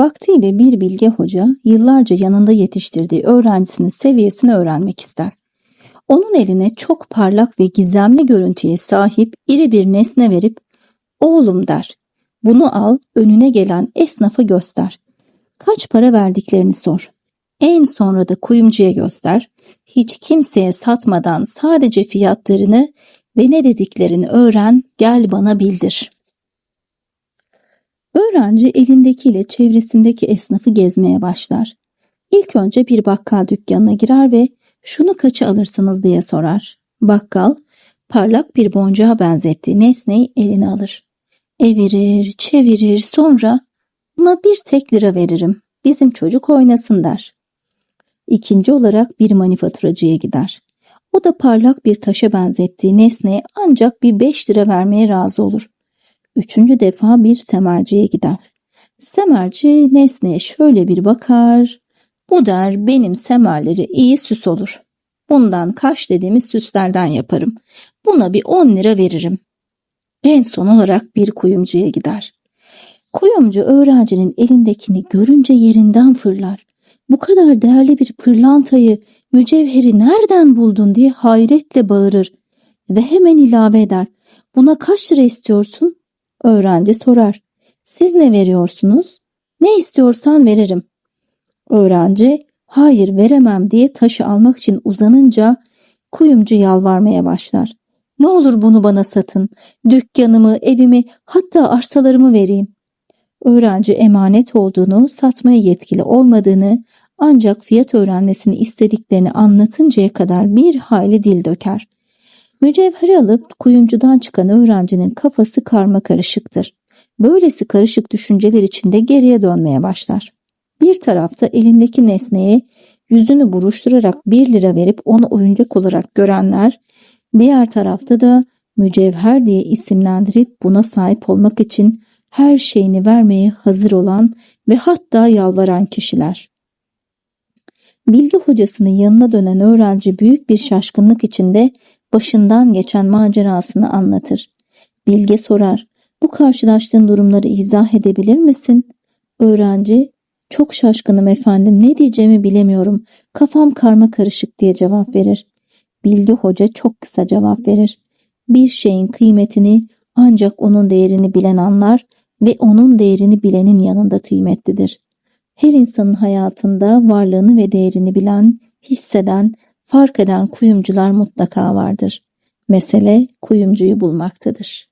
Vaktiyle bir bilge hoca yıllarca yanında yetiştirdiği öğrencisinin seviyesini öğrenmek ister. Onun eline çok parlak ve gizemli görüntüye sahip iri bir nesne verip oğlum der. Bunu al önüne gelen esnafa göster. Kaç para verdiklerini sor. En sonra da kuyumcuya göster. Hiç kimseye satmadan sadece fiyatlarını ve ne dediklerini öğren gel bana bildir.'' Öğrenci elindekiyle çevresindeki esnafı gezmeye başlar. İlk önce bir bakkal dükkanına girer ve şunu kaça alırsınız diye sorar. Bakkal parlak bir boncuğa benzettiği nesneyi eline alır. Evirir, çevirir sonra buna bir tek lira veririm. Bizim çocuk oynasın der. İkinci olarak bir manifaturacıya gider. O da parlak bir taşa benzettiği nesneye ancak bir beş lira vermeye razı olur. Üçüncü defa bir semerciye gider. Semerci nesneye şöyle bir bakar. Bu der benim semerleri iyi süs olur. Bundan kaç dediğimiz süslerden yaparım. Buna bir on lira veririm. En son olarak bir kuyumcuya gider. Kuyumcu öğrencinin elindekini görünce yerinden fırlar. Bu kadar değerli bir pırlantayı, mücevheri nereden buldun diye hayretle bağırır ve hemen ilave eder. Buna kaç lira istiyorsun? Öğrenci sorar. Siz ne veriyorsunuz? Ne istiyorsan veririm. Öğrenci hayır veremem diye taşı almak için uzanınca kuyumcu yalvarmaya başlar. Ne olur bunu bana satın. Dükkanımı, evimi, hatta arsalarımı vereyim. Öğrenci emanet olduğunu, satmaya yetkili olmadığını, ancak fiyat öğrenmesini istediklerini anlatıncaya kadar bir hayli dil döker. Mücevheri alıp kuyumcudan çıkan öğrencinin kafası karma karışıktır. Böylesi karışık düşünceler içinde geriye dönmeye başlar. Bir tarafta elindeki nesneye yüzünü buruşturarak bir lira verip onu oyuncak olarak görenler, diğer tarafta da mücevher diye isimlendirip buna sahip olmak için her şeyini vermeye hazır olan ve hatta yalvaran kişiler. Bilgi hocasının yanına dönen öğrenci büyük bir şaşkınlık içinde başından geçen macerasını anlatır. Bilge sorar, bu karşılaştığın durumları izah edebilir misin? Öğrenci, çok şaşkınım efendim ne diyeceğimi bilemiyorum. Kafam karma karışık diye cevap verir. Bilge hoca çok kısa cevap verir. Bir şeyin kıymetini ancak onun değerini bilen anlar ve onun değerini bilenin yanında kıymetlidir. Her insanın hayatında varlığını ve değerini bilen, hisseden, fark eden kuyumcular mutlaka vardır. Mesele kuyumcuyu bulmaktadır.